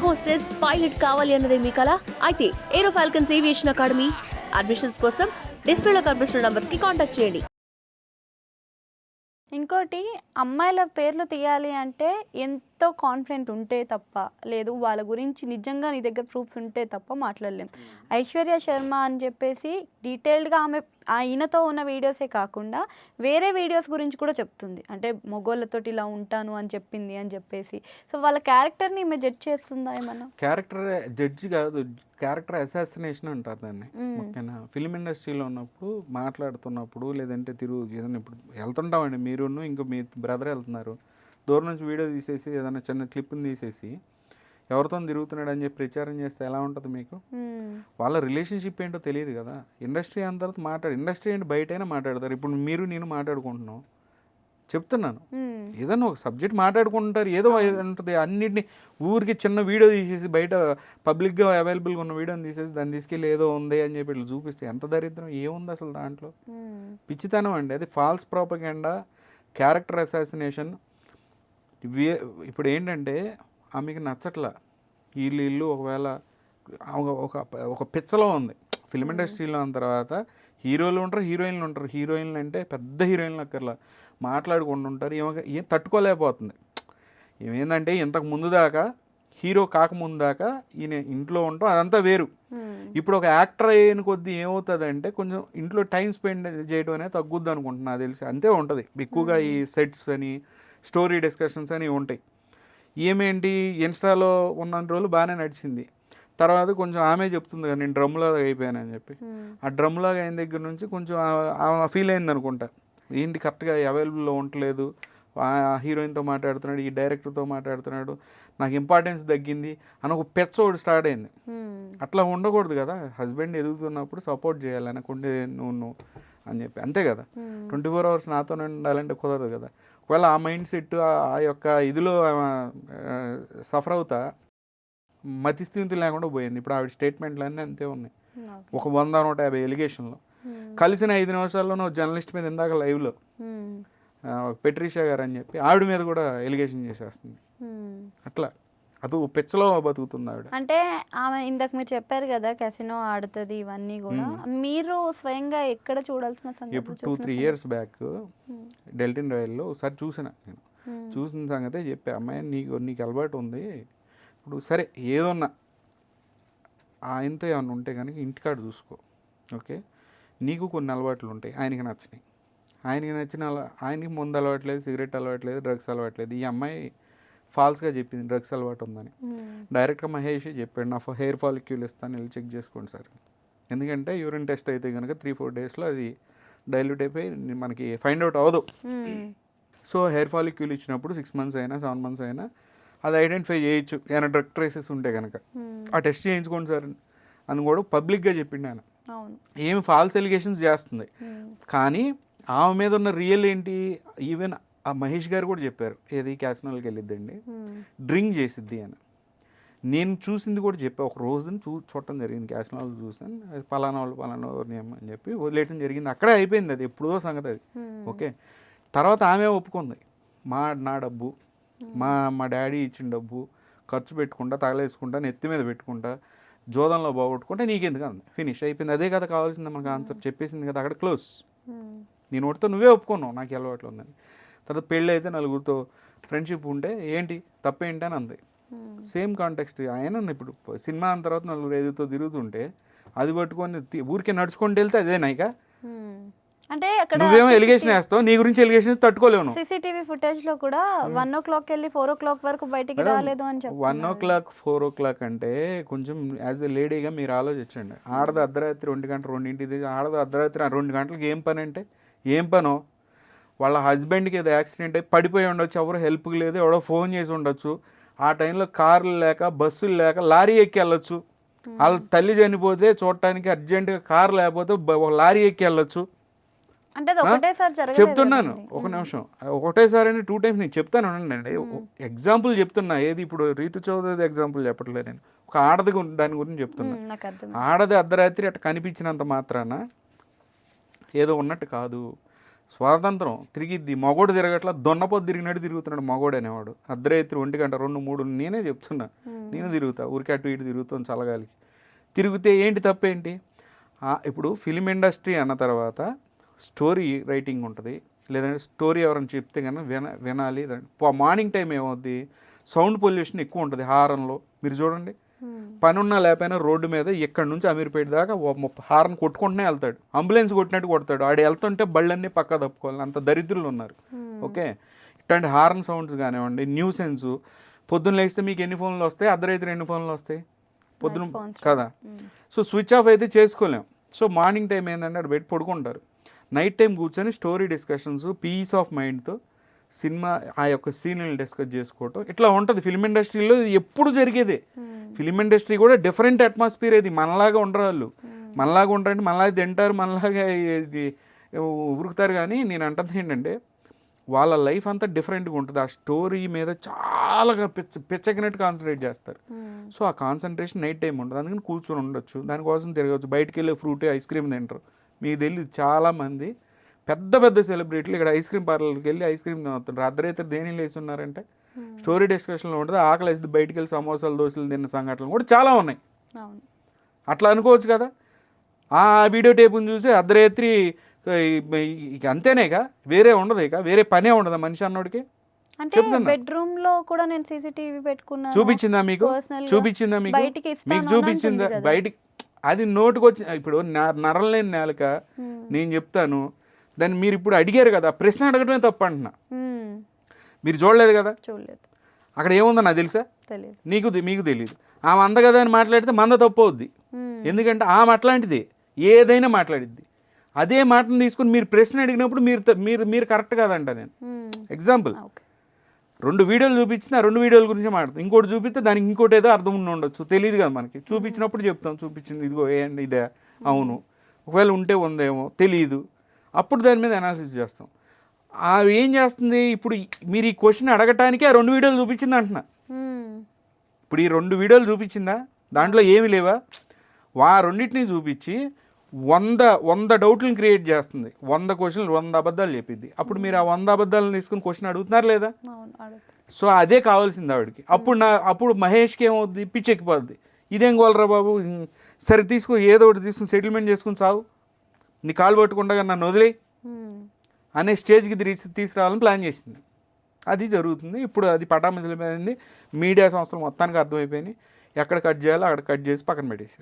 Air hostess pilot కావాలి అన్నదే మీ కళ అయితే aero falcons aviation academy admissions కోసం డిస్ప్లేలో కనిపిస్తున్న నంబర్స్కి కాంటాక్ట్ చేయండి. ఇంకోటి అమ్మాయిల పేర్లు తీయాలి అంటే ఎంత కాన్ఫిడెంట్ ఉంటే తప్ప లేదు వాళ్ళ గురించి నిజంగా నీ దగ్గర ప్రూఫ్స్ ఉంటే తప్ప మాట్లాడలేం. ఐశ్వర్య శర్మ అని చెప్పేసి డీటెయిల్డ్గా ఆమె ఆయనతో ఉన్న వీడియోసే కాకుండా వేరే వీడియోస్ గురించి కూడా చెప్తుంది. అంటే మొగోళ్ళతోటి ఇలా ఉంటాను అని చెప్పింది అని చెప్పేసి. సో వాళ్ళ క్యారెక్టర్ని ఈమె జడ్జ్ చేస్తుందా ఏమన్నా? క్యారెక్టర్ జడ్జి కాదు క్యారెక్టర్ అసాసినేషన్ అంటారు దాన్ని. మ్మ్. ఓకేనా ఫిలిం ఇండస్ట్రీలో ఉన్నప్పుడు మాట్లాడుతున్నప్పుడు లేదంటే తిరుగు ఏదైనా ఇప్పుడు వెళ్తుంటామండి. మీరును ఇంకో మీ బ్రదర్ వెళ్తున్నారు. దూరం నుంచి వీడియో తీసేసి ఏదైనా చిన్న క్లిప్ని తీసేసి ఎవరితో తిరుగుతున్నాడు అని చెప్పి ప్రచారం చేస్తే ఎలా ఉంటుంది మీకు. వాళ్ళ రిలేషన్షిప్ ఏంటో తెలియదు కదా. ఇండస్ట్రీ తర్వాత మాట్లాడు ఇండస్ట్రీ ఏంటి బయటైనా మాట్లాడతారు. ఇప్పుడు మీరు నేను మాట్లాడుకుంటున్నాం. చెప్తున్నాను. మ్మ్. ఏదైనా ఒక సబ్జెక్ట్ మాట్లాడుకుంటారు ఏదో ఉంటుంది అన్నిటిని ఊరికి చిన్న వీడియో తీసేసి బయట పబ్లిక్గా అవైలబుల్గా ఉన్న వీడియోని తీసేసి దాన్ని తీసుకెళ్ళి ఏదో ఉంది అని చెప్పి ఇట్లా చూపిస్తే ఎంత దరిద్రం ఏముంది అసలు దాంట్లో. పిచ్చితనం అండి. అది ఫాల్స్ ప్రాపగెండా క్యారెక్టర్ అసాసినేషన్ ఇప్పుడు ఏంటంటే ఆమెకి నచ్చట్లా. వీళ్ళు ఇల్లు ఒకవేళ ఒక- ఒక పిచ్చలో ఉంది. ఫిల్మ్ ఇండస్ట్రీలో ఉన్న తర్వాత హీరోలు ఉంటారు హీరోయిన్లు ఉంటారు. హీరోయిన్లు అంటే పెద్ద హీరోయిన్లు అక్కర్లా. మాట్లాడుకుంటూ ఉంటారు. ఏమ ఏం తట్టుకోలేకపోతుంది. ఏమేందంటే ఇంతకు ముందు దాకా హీరో కాకముందు దాకా ఈయన ఇంట్లో ఉంటాం అదంతా వేరు. ఇప్పుడు ఒక యాక్టర్ అయిన కొద్దీ ఏమవుతుందంటే కొంచెం ఇంట్లో టైం స్పెండ్ చేయడం అనేది తగ్గుద్ది అనుకుంటున్నా నాకు తెలిసి. అంతే ఉంటుంది. ఎక్కువగా ఈ సెట్స్ అని స్టోరీ డిస్కషన్స్ అని ఉంటాయి. ఏమేంటి ఇన్స్టాలో ఉన్న రోజులు బాగానే నడిచింది. తర్వాత కొంచెం ఆమె చెప్తుంది కదా నేను డ్రమ్లాగా అయిపోయానని చెప్పి. ఆ డ్రమ్లాగా అయిన దగ్గర నుంచి కొంచెం ఆమె ఫీల్ అయింది అనుకుంటా. ఏంటి కరెక్ట్గా అవైలబుల్లో ఉండట్లేదు? ఆ హీరోయిన్తో మాట్లాడుతున్నాడు ఈ డైరెక్టర్తో మాట్లాడుతున్నాడు నాకు ఇంపార్టెన్స్ తగ్గింది అని ఒక పెచ్చోడు స్టార్ట్ అయింది. అట్లా ఉండకూడదు కదా హస్బెండ్ ఎదుగుతున్నప్పుడు సపోర్ట్ చేయాలి అనుకుంటే నువ్వు నువ్వు అని చెప్పి. అంతే కదా. ట్వంటీ ఫోర్ అవర్స్ నాతోనే ఉండాలంటే కుదరదు కదా. ఒకవేళ ఆ మైండ్ సెట్ ఆ యొక్క ఇదిలో సఫర్ అవుతా మతిస్థితి లేకుండా పోయింది ఇప్పుడు ఆవిడ స్టేట్మెంట్లు అన్నీ అంతే ఉన్నాయి. ఒక వంద నూట యాభై ఎలిగేషన్లో. కలిసిన ఐదు నిమిషాల్లో నువ్వు జర్నలిస్ట్ మీద ఇందాక లైవ్లో. పెట్రీషా గారు అని చెప్పి ఆవిడ మీద కూడా ఎలిగేషన్ చేసేస్తుంది. అట్లా అది పిచ్చలో బతుకుతుంది ఆవిడ అంటే ఆమె ఇందాక మీరు చెప్పారు కదా కెసినో ఆడుతుంది ఇవన్నీ కూడా. మీరు స్వయంగా ఎక్కడ చూడాల్సిన ఇప్పుడు two three? Years back. Deltin రాయల్లో ఒకసారి చూసిన నేను. చూసిన సంగతే చెప్పా అమ్మాయి నీకు నీకు అలవాటు ఉంది. ఇప్పుడు సరే ఏదన్నా ఆయనతో ఏమన్నా ఉంటే కనుక ఇంటికాడ చూసుకో ఓకే? నీకు కొన్ని అలవాట్లు ఉంటాయి ఆయనకి నచ్చినాయి. ఆయనకి నచ్చిన అల- ఆయనకి ముందు అలవాట్లేదు సిగరెట్ అలవాట్లేదు డ్రగ్స్ అలవాట్లేదు ఈ అమ్మాయి ఫాల్స్గా చెప్పింది డ్రగ్స్ అలవాటు ఉందని. డైరెక్ట్గా మహేష్ చెప్పాడు నా హెయిర్ ఫాలిక్యూల్ ఇస్తాను వెళ్ళి చెక్ చేసుకోండి సార్. ఎందుకంటే యూరిన్ టెస్ట్ అయితే కనుక త్రీ ఫోర్ డేస్లో అది డైల్యూట్ అయిపోయి మనకి ఫైండ్ అవుట్ అవ్వదు. సో హెయిర్ ఫాలిక్యూల్ ఇచ్చినప్పుడు సిక్స్ మంత్స్ అయినా సెవెన్ మంత్స్ అయినా అది ఐడెంటిఫై చేయొచ్చు. ఏమైనా డ్రగ్ ట్రేసెస్ ఉంటే కనుక. ఆ టెస్ట్ చేయించుకోండి సార్ అని కూడా పబ్లిక్గా చెప్పిండు ఆయన. ఏమి ఫాల్స్ ఎలిగేషన్స్ చేస్తుంది. కానీ ఆమె మీద ఉన్న రియల్ ఏంటి? ఈవెన్ ఆ మహేష్ గారు కూడా చెప్పారు ఏది క్యాసినోల్కి వెళ్ళిద్దండి. డ్రింక్ చేసిద్ది అని. నేను చూసింది కూడా చెప్పా ఒక రోజుని చూ చూడటం జరిగింది క్యాసినోల్ చూసాను అది పలానా వాళ్ళు పలానా ఎవరిని అని చెప్పి వదిలేయటం జరిగింది. అక్కడే అయిపోయింది అది ఎప్పుడో సంగతి అది. ఓకే. తర్వాత ఆమె ఒప్పుకుంది మా నా డబ్బు మా మా డాడీ ఇచ్చిన డబ్బు ఖర్చు పెట్టుకుంటా తగలేసుకుంటా నెత్తి మీద పెట్టుకుంటా జోదంలో బాగొట్టుకుంటే నీకెందుకు అంది. ఫినిష్ అయిపోయింది అదే కదా కావాల్సింది మనకు ఆన్సర్ చెప్పేసింది కదా అక్కడ క్లోజ్. నేను ఒకటితో నువ్వే ఒప్పుకున్నావు నాకు అలవాట్లు ఉందని. తర్వాత పెళ్ళి అయితే నలుగురితో ఫ్రెండ్షిప్ ఉంటే ఏంటి? తప్పేంటి అని అంది. సేమ్ కాంటెక్స్ట్ ఆయన ఇప్పుడు సినిమా అన్న తర్వాత నలుగురు ఐదుతో తిరుగుతుంటే అది పట్టుకొని ఊరికే నడుచుకుంటూ వెళ్తే అదే నాయిక మ్మ్. అంటే అక్కడ నువ్వేమో ఎలిగేషన్ వేస్తావు నీ గురించి ఎలిగేషన్ తట్టుకోలేవు సీసీటీవీ ఫుటేజ్లో కూడా వన్ ఓ క్లాక్ వెళ్ళి ఫోర్ ఓ క్లాక్ వరకు బయటికి రాలేదు అని చెప్పి one o'clock four o'clock అంటే కొంచెం యాజ్ ఎ లేడీగా మీరు ఆలోచించండి. ఆడది అర్ధరాత్రి ఒంటి గంట రెండింటిది ఆడది అర్ధరాత్రి రెండు గంటలకు ఏం పని అంటే? ఏం పనో? వాళ్ళ హస్బెండ్కి ఏదో యాక్సిడెంట్ అయి పడిపోయి ఉండొచ్చు ఎవరు హెల్ప్ లేదు ఎవడో ఫోన్ చేసి ఉండొచ్చు. ఆ టైంలో కార్లు లేక బస్సులు లేక లారీ ఎక్కి వెళ్ళొచ్చు. వాళ్ళ తల్లి చనిపోతే చూడటానికి అర్జెంటుగా కారు లేకపోతే ఒక లారీ ఎక్కి వెళ్ళొచ్చు. చెప్తున్నాను. ఒక నిమిషం. ఒకటేసారి అని టూ టైమ్స్ నేను చెప్తాను ఉండండి. ఎగ్జాంపుల్ చెప్తున్నా. ఏది ఇప్పుడు రీతు చౌదరి ఎగ్జాంపుల్ చెప్పట్లేదు నేను. ఒక ఆడది దాని గురించి చెప్తున్నా. ఆడది అర్ధరాత్రి అట్లా కనిపించినంత మాత్రాన ఏదో ఉన్నట్టు కాదు. స్వాతంత్రం తిరిగిద్ది. మగోడు తిరగట్లా దొన్నపోతు తిరిగినట్టు తిరుగుతున్నాడు మగోడు అనేవాడు. అర్ధరాత్రి ఒంటి గంట రెండు మూడు నేనే చెప్తున్నా. నేను తిరుగుతా. ఊరికి అటు ఇటు తిరుగుతాను చల్లగాలికి తిరిగితే ఏంటి తప్పేంటి ఇప్పుడు ఫిలిం ఇండస్ట్రీ అన్న తర్వాత స్టోరీ రైటింగ్ ఉంటుంది. లేదంటే స్టోరీ ఎవరైనా చెప్తే కనుక విన వినాలి. మార్నింగ్ టైం ఏమవుద్ది? సౌండ్ పొల్యూషన్ ఎక్కువ ఉంటుంది హారంలో మీరు చూడండి. పని ఉన్నా లేకపోయినా రోడ్డు మీద ఇక్కడ నుంచి అమీర్పేట దాకా హారన్ కొట్టుకుంటూనే వెళ్తాడు. అంబులెన్స్ కొట్టినట్టు కొడతాడు. ఆడు వెళ్తుంటే బళ్ళన్నీ పక్క తప్పుకోవాలి. అంత దరిద్రులు ఉన్నారు. ఓకే? ఇట్లాంటి హారన్ సౌండ్స్ కానివ్వండి న్యూసెన్స్ పొద్దున్న లేస్తే మీకు ఎన్ని ఫోన్లు వస్తాయి? అర్ధరాత్రి ఎన్ని ఫోన్లు వస్తాయి? పొద్దున. కదా? సో స్విచ్ ఆఫ్ అయితే చేసుకోలేం. సో మార్నింగ్ టైం ఏంటంటే అక్కడ పెట్టి పడుకుంటారు. నైట్ టైం కూర్చొని స్టోరీ డిస్కషన్స్ పీస్ ఆఫ్ మైండ్తో సినిమా ఆ యొక్క సీన్లను డిస్కస్ చేసుకోవటం. ఇట్లా ఉంటుంది ఫిల్మ్ ఇండస్ట్రీలో ఎప్పుడు జరిగేదే. ఫిల్మ్ ఇండస్ట్రీ కూడా డిఫరెంట్ అట్మాస్ఫియర్ ఇది. మనలాగా ఉండరు వాళ్ళు. మనలాగా ఉంటారంటే మనలాగా తింటారు మనలాగా ఉరుకుతారు. కానీ నేను అంటుంది ఏంటంటే వాళ్ళ లైఫ్ అంతా డిఫరెంట్గా ఉంటుంది. ఆ స్టోరీ మీద చాలా పిచ్చ పిచ్చకినట్టు కాన్సన్ట్రేట్ చేస్తారు. సో ఆ కాన్సన్ట్రేషన్ నైట్ టైం ఉంటుంది. అందుకని కూర్చొని ఉండొచ్చు. దానికోసం తిరగచ్చు బయటికి వెళ్ళి ఫ్రూట్ ఐస్ క్రీమ్ తింటారు. మీకు తెలియదు చాలామంది పెద్ద పెద్ద సెలబ్రిటీలు ఇక్కడ ఐస్ క్రీమ్ పార్లర్కి వెళ్ళి ఐస్ క్రీమ్ తినవుతుంటారు అర్ధరాత్రి దేని లేచి ఉన్నారంటే స్టోరీ డిస్కషన్లో ఉంటుంది. ఆకలి వేసి బయటికి వెళ్ళి సమోసాలు దోశలు తిన్న సంఘటనలు కూడా చాలా ఉన్నాయి. అట్లా అనుకోవచ్చు కదా. ఆ వీడియో టేపుని చూసి అర్ధరాత్రి ఇక అంతేనేగా వేరే ఉండదు ఇక. వేరే పనే ఉండదా మనిషి అన్నోడికి. అంటే. బెడ్రూమ్లో కూడా నేను సీసీటీవీ పెట్టుకున్నాను. చూపించిందా మీకు? చూపించిందా మీకు? మీకు చూపించిందా. బయటికి అది నోటుకు వచ్చి ఇప్పుడు నరలేని నేలక. నేను చెప్తాను. దాన్ని మీరు ఇప్పుడు అడిగారు కదా ప్రశ్న అడగడమే తప్పు అంటున్నా. మీరు చూడలేదు కదా? చూడలేదు. అక్కడ ఏముందో నాకు తెలుసా? తెలియదు నీకు మీకు తెలియదు ఆమె అంద కదా అని మాట్లాడితే మంద తప్పు అవుద్ది. ఎందుకంటే ఆమె అట్లాంటిది. ఏదైనా మాట్లాడిద్ది. అదే మాటను తీసుకుని మీరు ప్రశ్న అడిగినప్పుడు మీరు మీరు మీరు కరెక్ట్ కాదంట నేను. ఎగ్జాంపుల్ రెండు వీడియోలు చూపించిన ఆ రెండు వీడియోల గురించి మాట్లాడతాం ఇంకోటి చూపిస్తే దానికి ఇంకోటి ఏదో అర్థం ఉండి ఉండొచ్చు. తెలియదు కదా మనకి. చూపించినప్పుడు చెప్తాం. చూపించింది ఇదిగో ఏంటి ఇదే? అవును. ఒకవేళ ఉంటే ఉందేమో. తెలియదు అప్పుడు దాని మీద అనాలిసిస్ చేస్తాం. అవి ఏం చేస్తుంది? ఇప్పుడు మీరు ఈ క్వశ్చన్ అడగటానికి ఆ రెండు వీడియోలు చూపించింది అంటున్నా. ఇప్పుడు ఈ రెండు వీడియోలు చూపించిందా? దాంట్లో ఏమి లేవా? వా రెండింటిని చూపించి వంద వంద డౌట్లను క్రియేట్ చేస్తుంది. వంద క్వశ్చన్లు వంద అబద్ధాలు చెప్పింది అప్పుడు మీరు ఆ వంద అబద్ధాలను తీసుకుని క్వశ్చన్ అడుగుతున్నారు లేదా? సో అదే కావాల్సింది ఆవిడకి. అప్పుడు నా అప్పుడు మహేష్కి ఏమవుద్ది? పిచ్చెక్కిపోద్ది. ఇదేం గోలరా బాబు? సరే తీసుకో ఏదో ఒకటి తీసుకుని సెటిల్మెంట్ చేసుకుని సాగు. నీ కాలు పట్టుకుండగా నన్ను వదిలే. అనే స్టేజ్కి తీసి తీసుకురావాలని ప్లాన్ చేసింది. అది జరుగుతుంది. ఇప్పుడు అది పటామించలేమైంది మీడియా సంస్థలు మొత్తానికి అర్థమైపోయినాయి. ఎక్కడ కట్ చేయాలో అక్కడ కట్ చేసి పక్కన పెట్టేసారు